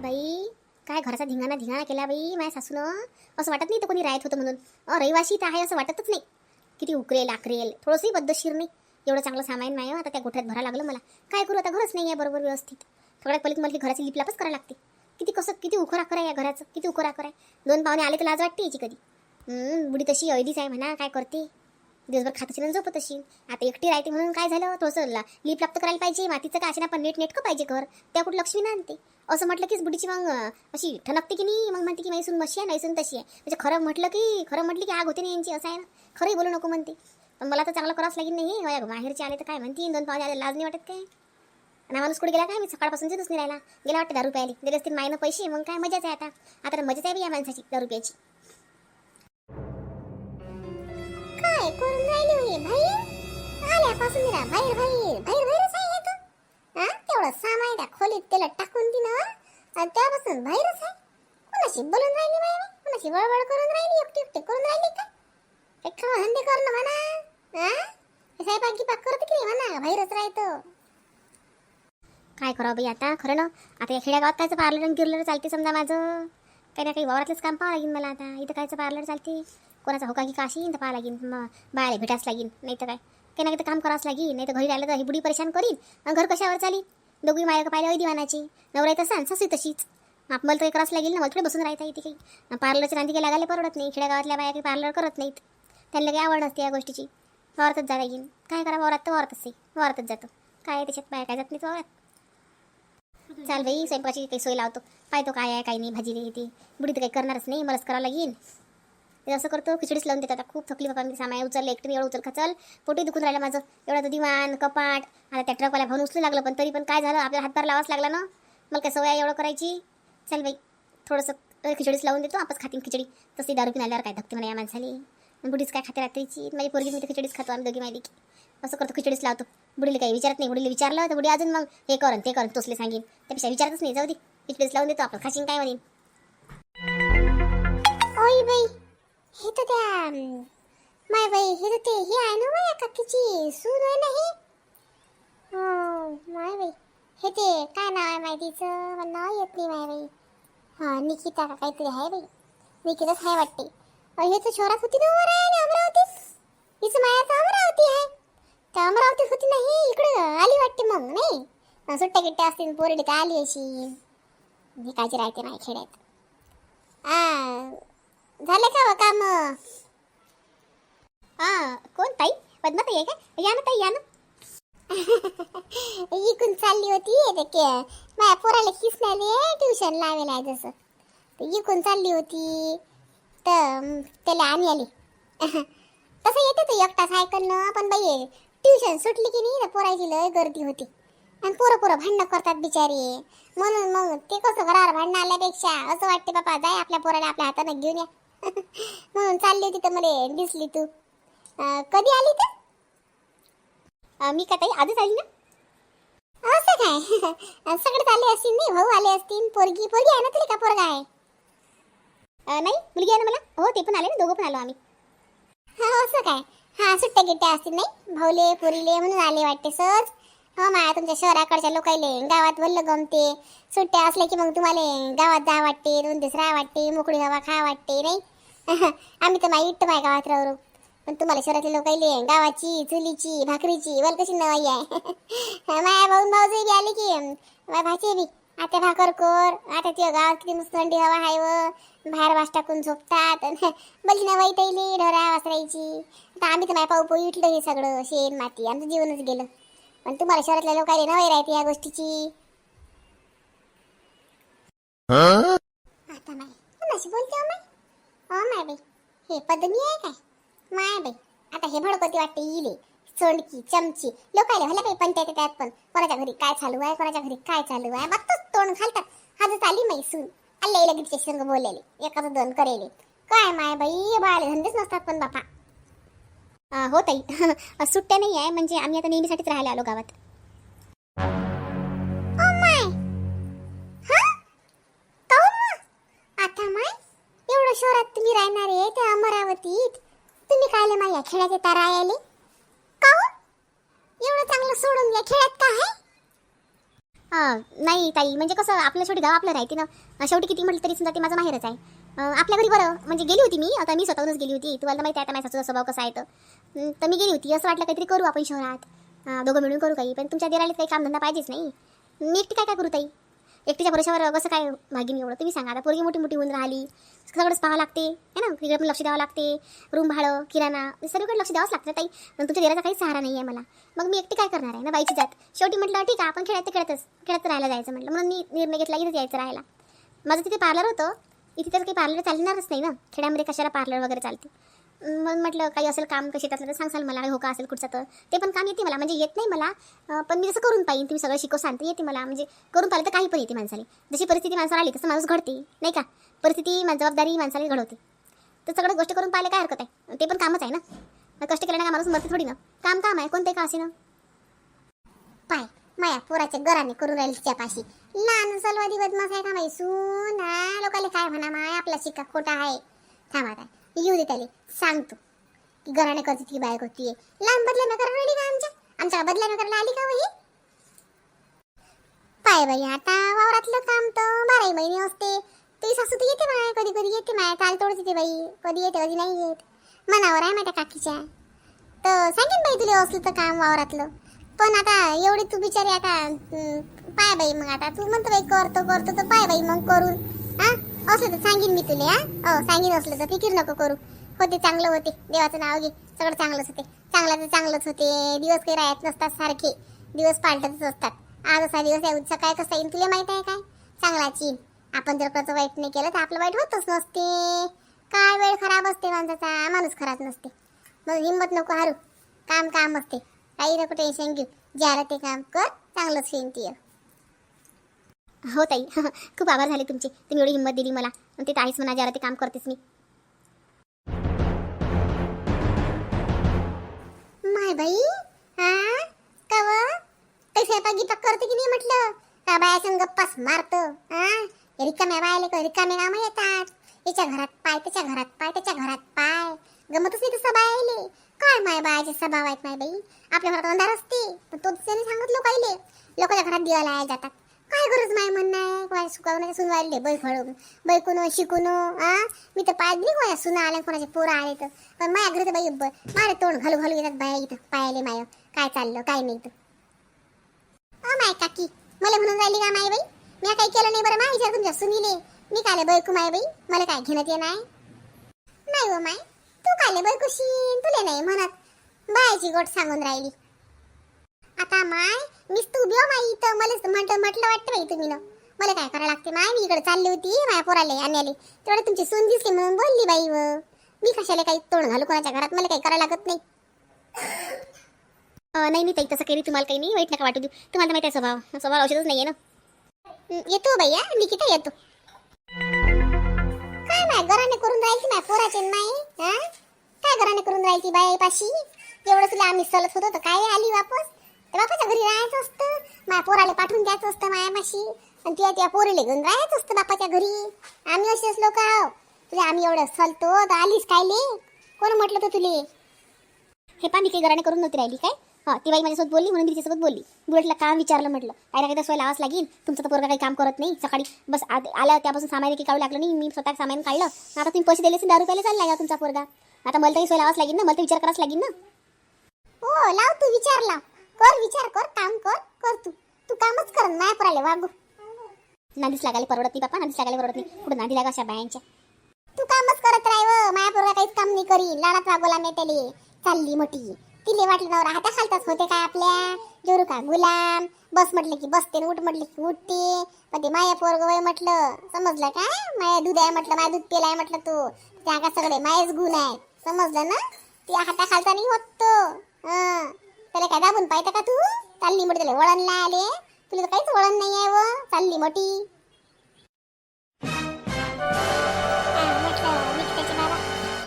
बाई काय घराचा धिंगाणा धिंगाणा केला बाई माझ्या सासूनं? असं वाटत नाही तर कोणी राहत होतं म्हणून. अ रहिवाशी तर आहे असं वाटतच नाही. किती उकरेल आकरेल थोडंसंही बद्दशीर नाही. एवढं चांगलं सामान नाही हो, आता त्या गोठ्यात भरा लागलं मला. काय करू आता? घरच नाही आहे बरोबर व्यवस्थित. थोड्या पलीत मला घराची लिपलापच करायला लागते. किती कसं किती उखर आकर आहे या घराचं? किती उखराखर आहे? दोन पाहुणे आले तर लाज वाटते याची कधी. बुडी तशी ऐदीच आहे म्हणा काय करते? दिवसभर खात असेल झोपत असेल. आता एकटी राहते म्हणून काय झालं? थोडंसं ला- लीप लाप करायला पाहिजे मातीचं काय असे ना पण नेट नेटकं पाहिजे घर. त्या कुठं लक्ष्मी ना आणते? असं म्हटलं कीच बुडीची मग अशी ठणकते की नाही? मग म्हणते की मैसून मशी आहे मैसून तशी आहे. म्हणजे खरं म्हटलं की खरं म्हटलं की आग होते नाही यांची असं आहे ना? खरंही बोलू नको म्हणते. पण मला तर चांगलं करावंच लागेल नाही होय, माहेरचे आले तर काय म्हणते? दोन पाहुणे आले लाज नाही वाटत काय? आणि माणूस कुठे गेला काय मी सकाळपासून दिसून राहिला. गेला वाटतं दारू प्यायला दिले असतील मायनं पैसे मग काय? मजाच आहे आता. आता तर मजाच आहे या माणसाची दारू प्यायची काय करून राहिली होई बाहेर आल्यापासून जरा बाहेर बाहेर बाहेर बाहेरच आहे तर हा तेवढं सामान त्या खोलीत त्याला टाकून दिन आणि त्यापासून बाहेरच आहे. कोणाशी बोलून राहिली बाहेर कोणाशी वळवळ करून राहिली? एकटी एकटी करून राहिली का? एक खावा हंडे कर ना म्हणा. हा? स्वयंपाक गिपाक करत की म्हणा? बाहेरच राहतो. काय करावं बाई आता? खरं ना? आता या खेड्यागावात कायचं पार्लर आणि गिरलर चालते समजा माझं. काही ना काही वावरातलंच काम पाहावं लागेल मला आता. इथं कायचं पार्लर चालते? कोणाचा होका की काशीन तर पाहा लागीन मग बाळाला भेटाच लागीन नाही तर काय? काही ना काही तर काम करावंच लागेल नाही तर घरी राहिलं तर ही बुडी परेशान करीन. आणि घर कशावर चाली दोघी माया पाहिलं दिवानाची. नवरा तसा आणि सासू तशीच. मग मला तर करावंच लागेल ना मला थोडे बसून राहता येते काही. पार्लरच्या नांदी काही लागायला परवडत नाही खेड्यागावातल्या बाया काही पार्लर करत नाहीत. त्यांना काही आवड नसते या गोष्टीची. वावरतच जा येईन काय करा वावरात तर वावरातच आहे. वावरतच जातो. काय आहे त्याच्यात? बाया काय जात नाहीत वावरात. चाल बाई स्वयंपाकाची काही सोय लावतो. पाहतो काय आहे काय नाही भाजी नाही ते. बुडी तर काही करणारच नाही मलाच करावं लागेल. ते असं करतो खिचडीच लावून देतात. आता खूप थकली बाबा मी सामान उचल एकटी एवढं उचल खचल. पोटी दुखून राहिलं माझं. एवढं तर दिवाण कपाट आता त्या ट्रकवाल्या भाऊन उचलू लागलं पण तरी पण काय झालं आपल्याला हातभार लावाच लागला ना. मला काय सवय एवढं करायची? चल बाई थोडंसं खिचडीच लावून देतो आपच खातीन खिचडी. तशी दारू पिऊन आल्यावर काय धकते म्हणा या माणसाली? बुडीच काय खाते रात्रीची? माझी पोरगी मी तर खिचडीच खातो आम्ही दोघी माहिती असं करतो खिचडीच लावतो. बुडीला काही विचारत नाही बुडीला विचारलं तर बुडी अजून मग हे करन ते करन तोसले सांगेन. त्यापेक्षा विचारतच नाही जाऊ दे. खिचडीच लावून देतो आपण खाशीन काय म्हणेन. ओय बाई हे तर त्या माय बाई हे तर ते हे आहे ना माझ्या काकीची सून आहे ना हे? हो माय बाई. हे ते काय नाव आहे माहितीचं? मला नाव येत नाही माय बाई. हां निकिता का काहीतरी आहे बाई. निकिताच आहे वाटते. हे तर शहरात होती ना वर आहे अमरावतीत हिचं माया तर अमरावती आहे. तर अमरावतीत होती नाही इकडं आली वाटते मग नाही? सुट्ट्या गिट्ट्या असतील पोरडी तर आली अशी. मी कायची राहते माझ्या खेड्यात. आ, झाले का हो काम? हा कोण ताई? पद्माताई आहे का? या ना ताई या ना. इकून चालली होती ते माझ्या पोराला नाही ट्युशन लावेल आहे जसं. तर इकून चालली होती तर त्याला आणि आली. तसं येते तो एकटा सायकलनं पण बाई ट्युशन सुटली की नाही तर पोराची लय गर्दी होती. आणि पोरं पोरं भांडणं करतात बिचारी. म्हणून मग ते कसं घरावर भांडणं आल्यापेक्षा असं वाटते बापा जाय आपल्या पोराला आपल्या हातानं घेऊन या. म्हणून चालली होती तर मला दिसली तू. कधी आली तर मी का ताई? आजच आली ना? असं काय? सगळं आले असतील नाही? भाऊ आले असतील? पोरगी पोरगी आहे ना तुला का पोरगा आहे? नाही? मुलगी आहे ना मला? हो ते पण आले ना दोघं पण आलो आम्ही. हा असं काय? हा सुट्ट्या गिट्ट्या असतील नाही? भाऊले पुरीले म्हणून आले वाटते सर हो माया तुमच्या शहराकडच्या लोकायले गावात वल्ल गमते. सुट्ट्या असल्या की मग तुम्हाला गावात जा वाटते दोन दिवस राहा वाटते मोकळी हवा खा वाटते नाही? आम्ही तर माई इट्ट माय गावात राहू पण तुम्हाला शहरातले लोक आले गावाची चुलीची भाकरीची वल कशी नवाई आहे. माया भाऊन भाऊजी बी आले की माय भाचे बी आता भाकर कर आता ते गावात किती मस्त थंडी हवा आहे व बाहेर वास टाकून झोपतात. बली ना वाईट ढोरा वासरायची आता आम्ही तर माय पाऊ पोई इटलं हे सगळं शेण माती आमचं जीवनच गेलं. पण तुम्हाला शहरातल्या लोकांना नवाई राहते या गोष्टीची. आता माय कोणाशी बोलते हो माय? हो माय बाई हे पदमी आहे काय? माय बाई आता हे भडकती वाटते इले सोंडकी चमची. लोकायला भले बाई पण त्यात पण कोणाच्या घरी काय चालू आहे कोणाच्या घरी काय चालू आहे? बघतोच तोंड घालतात. हाजत आली माई सून. आले लगेच संग बोललेले एखादं दोन करेले. काय माय बाई बाळे धंदेच नसतात पण बापा. हो ताई. सुट्ट्या नाही आहे म्हणजे आम्ही आता नेहमीसाठीच राहायला आलो गावात. Oh my. हा? काहून हो आता माय एवढं शहरात तुम्ही राहणार आहे त्या अमरावतीत. तुम्ही कायले माय या खेळाचे तारा आले का हो? एवढं चांगलं सोडून या खेळात का आहे? अं, नाही ताई म्हणजे कसं आपलं शेवटी गाव आपलं राहते ना. शेवटी किती म्हटलं तरी समजा ते माझं माहेरच आहे. आपल्या घरी बरं. म्हणजे गेली होती मी. आता मी स्वतःहूनच गेली होती. तुम्हाला माहिती आहे आता माझ्या सासूचा स्वभाव कसा आहे तर. तर मी गेली होती. असं वाटलं काहीतरी करू आपण शहरात. दोघं मिळून करू काही. पण तुमच्या दिराला काही कामधंदा पाहिजेच नाही. मी एकटी काय काय करू ताई? एकटीच्या भरोशावर कसं काय भागीन एवढं? तुम्ही सांगा. आता पोरगी मोठी मोठी होऊन राहिली. सगळंच पाहावं लागते. है ना? तिकडे पण लक्ष द्यावं लागते. रूम भाडं किराणा. सगळीकडे लक्ष द्यावंच लागतं ताई? पण तुमच्या दिराचा काही सहारा नाही आहे मला. मग मी एकटी काय करणार आहे ना बाईची जात? शेवटी म्हटलं ठीक आहे आपण खेळायचं खेळतच खेळत राहायला जायचं. म्हटलं. म्हणून मी निर्णय घेतला इथेच यायचं राहायला. माझं तिथे पार्लर होतं. इथे तर काही पार्लर चालणारच नाही ना. खेड्यामध्ये कशाला पार्लर वगैरे चालते? मग म्हटलं काही असेल काम कशी त्यातलं तर सांगसाल मला. हो का असेल कुठचं तर. ते पण काम येते मला. म्हणजे येत नाही मला. पण मी जसं करून पाहिजे तुम्ही सगळं शिकव सांगते येते मला. म्हणजे करून पाहिलं तर काही पण येते माणसाला. जशी परिस्थिती माणसाला आली तसं माणूस घडते. नाही का? परिस्थिती जबाबदारी माणसाला घडवते. तर सगळं गोष्ट करून पाहिलं काय हरकत आहे? ते पण कामच आहे ना? कष्ट केल्याने का माणूस मरते थोडी ना? काम काम आहे. कोणते का असे ना पाय. माया पोराच्या गराने करून राहील तिच्या पाशी लहान सलवादी बदमाश आहे का माई सून हा, लोकाले काय म्हणा माय आपला शिक्का खोटा आहे. थांबा काय येऊ दे त्याले सांगतो की गराने करते ती बाय होतीये लहान बदल्या करून राहिली का आमच्या? आमच्या बदल्या करायला आली का वही पाय बाई आता वावरातलं काम तर बाराही महिने असते. तुझी सासू तर येते माय कधी कधी येते माय काल तोडते येते बाई कधी येते कधी नाही येत. मनावर आहे माझ्या काकीच्या. तर सांगेन बाई तुला असलं तर काम वावरातलं. पण आता एवढी तू बिचारी आता पाय बाई मग आता. तू म्हणतो बाई करतो करतो तर पाय बाई मग करून. हा? असं तर सांगेन मी तुला हा? हो सांगेन असलं तर फिकीर नको करू. होते चांगलं होते. देवाचं नाव घे. सगळं चांगलंच होते. चांगलं तर चांगलंच होते. दिवस काही राहत नसतात सारखे. दिवस पालटतच असतात. आज असा दिवस आहे उद्या काय कसं येईल तुला माहीत आहे काय? चांगलाची आपण जर कसं वाईट नाही केलं तर आपलं वाईट होतच नसते. काय वेळ खराब असते माणसाचा? माणूस खराब नसते. मग हिंमत नको हारू. काम काम असते. काही नको टेन्शन घेऊ ज्याला ते काम कर चांगलंच होईन ती. हो ताई. खूप आभार झाले तुमचे. तुम्ही एवढी हिंमत दिली मला. ते ताईच आहेच म्हणा ज्याला ते काम करतेच मी. माय बाई हा कव काही स्वयंपाक गीपाक करते की नाही म्हटलं? का बाया संग गप्पास मारतो. हा रिकाम्या बायाले का रिकामे काम येतात. याच्या घरात पाय त्याच्या घरात पाय त्याच्या घरात पाय. गमतच नाही तसं बायाले. काय माय बायाचे स्वभाव आहेत माय बाई? आपल्या घरात अंधार असते पण तो त्याने सांगत लोकायले लोकांच्या घरात दिवा लावायला जातात. काय गरज माय म्हणणं आहे? कोणा सुकावण्याचे सुनवायले बै फळून. बैकून शिकून आ? मी तर पाय दिली कोणा सुना आल्या कोणाचे पोरं आले तर. पण माझ्या घरी तर बाई मारे तोंड घालू घालू येतात बाया इथं पायाले माय. काय चाललं काय नाही तर माय काकी मला म्हणून राहिली का माय बाई? मी काही केलं नाही बरं माय विचार तुमच्या सुनीले. मी काय बैकू माय बाई? मला काय घेण्यात येणार नाही नाही हो माय. तू काले बैकुशी तुले नाही म्हणत. बायाची गोट सांगून राहिली. आता माय मीच तू बिओ हो माई इथं. मला म्हटलं म्हटलं वाटतं बाई तुम्ही ना मला काय करायला लागते माय? मी इकडे चालली होती माया पोराले आणले तेवढं तुमची सून दिसली म्हणून बोलली बाई व. मी कशाला काही तोंड घालू कोणाच्या घरात? मला काही करायला लागत नाही. नाही मी ताई तसं काही तुम्हाला काही नाही. वाईट नका वाटू देऊ. तुम्हाला माहिती आहे स्वभाव. स्वभाव औषधच नाही आहे ना येतो बाई मी किती येतो. काय माय घराने करून राहायची माय पोराचे नाही हा? काय घराने करून राहायची बाई पाशी एवढं तुला आम्ही चलत होतो तर काय आली वापस? तर बापाच्या घरी राहायचं असतं. माझ्या पोराला पाठवून द्यायचं असतं माया माशी आणि तुला त्या पोरीला घेऊन राहायचं असतं बापाच्या घरी. आम्ही असेच लोक आहो. तुला आम्ही एवढं चलतो तर आलीस कायले? कोण म्हटलं तर तुले? हे पा मी काही घराने करून नव्हती राहिली काय? हा ती बाई माझ्यासोबत बोलली म्हणून तिच्यासोबत बोलली. बुलेटला काम विचारलं म्हटलं. काय ना काही तर सोय लावाच लागेल. तुमचं तर पोरगा काही काम करत नाही. सकाळी बस आ- आल्या त्यापासून सामान काही काढू लागलं नाही. मी स्वतः सामान काढलं. आता तुम्ही पैसे दिले दहा रुपयाला चालला का तुमचा पोरगा? आता मला तरी सोय लावाच लागेल ना मला तर विचार करावाच लागेल ना. हो लाव तू विचार लाव. कर विचार कर काम कर कर तू. तू कामच कर नाही पराले वागू. नादीच लागायला परवडत नाही बापा नादीच लागायला परवडत नाही. कुठं नादी लागा अशा बायांच्या? तू कामच करत राहावं माया पोरगा काहीच काम नाही करी. लाडात वागवला मी त्याले. चालली मोठी. तिले वाटलं नवरा हाता खालताच होते काय आपल्या? जोरू का गुलाम? बस म्हटलं की बसते आणि उठ म्हटलं की उठते. पण ते माया पोरग वय म्हटलं समजलं काय? माया दूध आहे म्हटलं माया दूध पेलाय म्हटलं तू. त्या का सगळे मायाच गुण आहेत. समजलं ना? ती हाता खालता नाही होत. तो हं. त्याला काय दाबून पाहिजे का तू? चालली मोठी त्याला वळण नाही आले. तुला तर काहीच वळण नाही आहे व. चालली मोठी.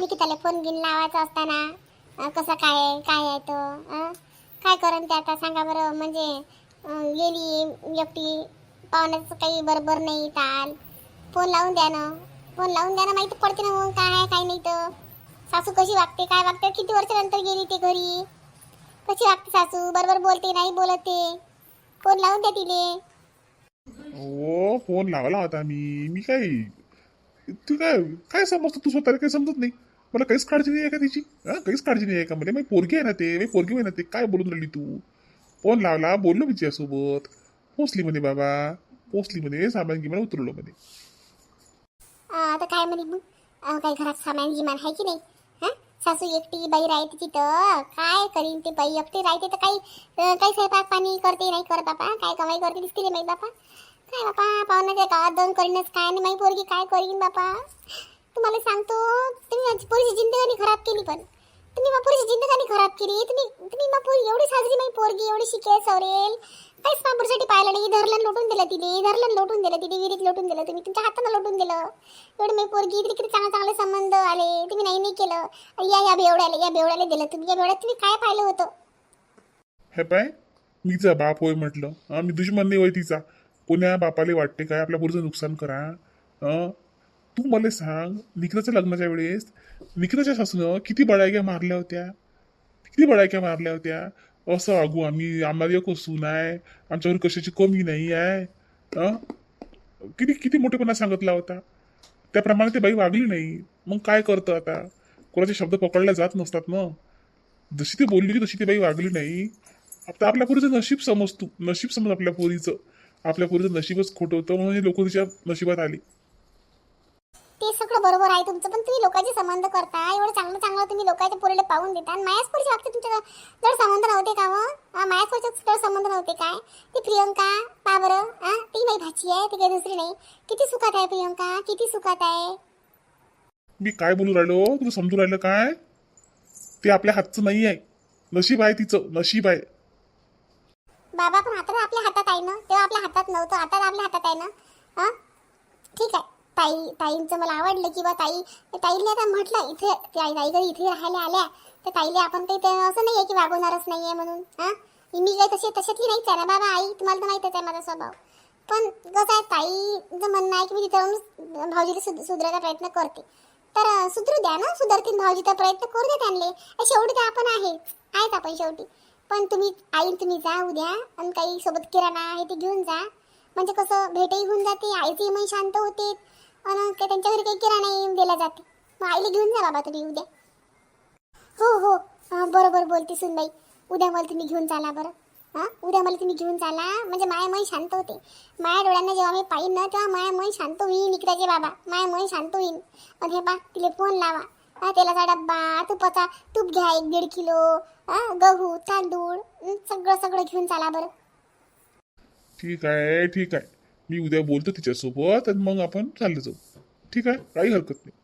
निकिताला फोन घेऊन लावायचा असताना. कसा काय काय आहे तो? काय करण ते आता सांगा बरं. म्हणजे गेली एकटी. पाहुण्याचं काही बरोबर नाही ताल फोन लावून द्या ना. फोन लावून द्या ना माहिती पडते ना मग. काय आहे काय नाही तर. सासू कशी वागते काय वागते किती वर्षानंतर गेली ते घरी? कशी वागते सासू? बरोबर बोलते नाही बोलते फोन लावून द्या तिले. हो फोन लावला होता मी. मी काय तू काय काय समजतो तू स्वतःला? काही समजत नाही. मला काहीच काळजी नाही आहे का तिची? हा काहीच काळजी नाही आहे का म्हणजे मी पोरगी आहे ना ते मी पोरगी आहे ना ते. काय बोलून राहिली तू? फोन लावला बोललो मी तिच्यासोबत. पोचली म्हणे बाबा. पोचली म्हणे सामान गिमान उतरलो म्हणे. आता काय म्हणे मग? काही घरात सामान गिमान आहे की नाही? सासू एकटी बाई राहते तिथं. काय करीन ते बाई? एकटी राहते तर काही अं, काही स्वयंपाक पाणी करते नाही करत बापा. काय कमाई करते दिसते रे माई बापा. काय बापा पाहुण्याच्या गावात जाऊन करीनच काय नाही. माई पोरगी काय करीन बापा? तुम्हाला सांगतो तुम्ही माझी पोरीची जिंदगानी खराब केली पण. तुम्ही मा पोरीची जिंदगानी खराब केली तुम्ही तुम्ही मा पोरी एवढी साजरी माई पोरगी एवढी शिकेल सवरेल. काहीच मापूरसाठी पाहिलं नाही. धरलं लोटून दिलं तिने धरलं लोटून दिलं तिने विहिरीत लोटून दिलं तुम्ही. तुमच्या हातानं लोटून दिलं. एवढी मी पोरगी इकडे किती चांगले चांगले संबंध आले तुम्ही नाही नाही केलं. आणि या या बेवड्याला या बेवड्याला दिलं. तुम्ही या बेवड्यात तुम्ही काय पाहिलं होतं? हे पाय मीचा बाप होय म्हटलं. हा मी दुश्मन नाही होय तिचा. कोण्या बापाले वाटते काय? आपल्या पुढचं नुकसान करा. हं? तू मला सांग निकिताच्या लग्नाच्या वेळेस निकिताच्या सासूनं किती बडायक्या मारल्या होत्या? किती बडायक्या मारल्या होत्या? असं अगू आम्ही. आम्हाला एक सून आहे आमच्यावर कशाची कमी नाही आहे. हं? किती किती मोठेपणा सांगितला होता. त्याप्रमाणे ते बाई वागली नाही. मग काय करतं आता? कोणाचे शब्द पकडले जात नसतात ना. जशी ती बोलली होती तशी ती बाई वागली नाही. आता आपल्या पोरीचं नशीब समज तू नशीब समज आपल्या पोरीचं. आपल्या पोरीचं नशीबच खोटं होतं म्हणून हे लोक तिच्या नशिबात आली. सगळं बरोबर आहे. तुमचं पण तुम्ही लोकांचे संबंध करता. एवढं चांगलं चांगलं तुम्ही लोकांच्या पोरीला पाहून देता. आणि मायाच बाबतीत तुमच्या जर संबंध नव्हते का मग? मायाच संबंध नव्हते काय? ती प्रियंका पा बरं. हा ती माझी भाची आहे ती काही दुसरी नाही. किती सुखात आहे प्रियंका? किती सुखात आहे? मी काय बोलू राहिलो? तुला समजू राहिलं काय? ते आपल्या हातचं नाही आहे. नशीब आहे तिचं. नशीब आहे. बाबा पण आता आपल्या हातात आहे ना. तेव्हा आपल्या हातात नव्हतं. आता आपल्या हातात आहे ना. हा? ठीक आहे. ताई ताईंचं मला आवडलं किंवा ताई ताईने आता म्हटलं इथे ताई जर इथे राहायला आल्या तर ताईला आपण काही ते असं नाही आहे की वागवणारच नाही आहे म्हणून हा? मी काही तशी तशातली नाहीच आहे ना बाबा आई तुम्हाला तर माहीतच आहे माझा स्वभाव. पण कसं आहे ताईचं म्हणणं आहे की मी तिथे भाऊजीला सुध सुधारायचा प्रयत्न करते. तर सुधरू द्या ना सुधारतील भाऊजीचा प्रयत्न करू द्या त्यांना शेवटी तर आपण आहे आहेत आपण शेवटी. पण तुम्ही आई तुम्ही जा उद्या आणि काही सोबत किराणा आहे ते घेऊन जा. म्हणजे कसं भेटही होऊन जाते आईची मन शांत होते. आणि ते त्यांच्या घरी काही किराणा येऊन दिला जाते. मग आईला घेऊन जा बाबा तुम्ही उद्या. हो हो. बरोबर बोलते सुनबाई. उद्या मला तुम्ही घेऊन चाला बरं. हां उद्या मला तुम्ही घेऊन चाला. म्हणजे माया मन शांत होते. माया डोळ्यांना जेव्हा मी पाहिन ना तेव्हा माया मन शांत होईन इकडाचे बाबा. माया मन शांत होईन. आणि हे बा तिला फोन लावा. हा तेलाचा डब्बा तुपाचा तूप घ्या एक दीड किलो. हां गहू तांदूळ सगळं सगळं घेऊन चाला बरं. ठीक आहे ठीक आहे. मी उद्या बोलतो तिच्यासोबत आणि मग आपण चाललं जाऊ. ठीक आहे? काही हरकत नाही.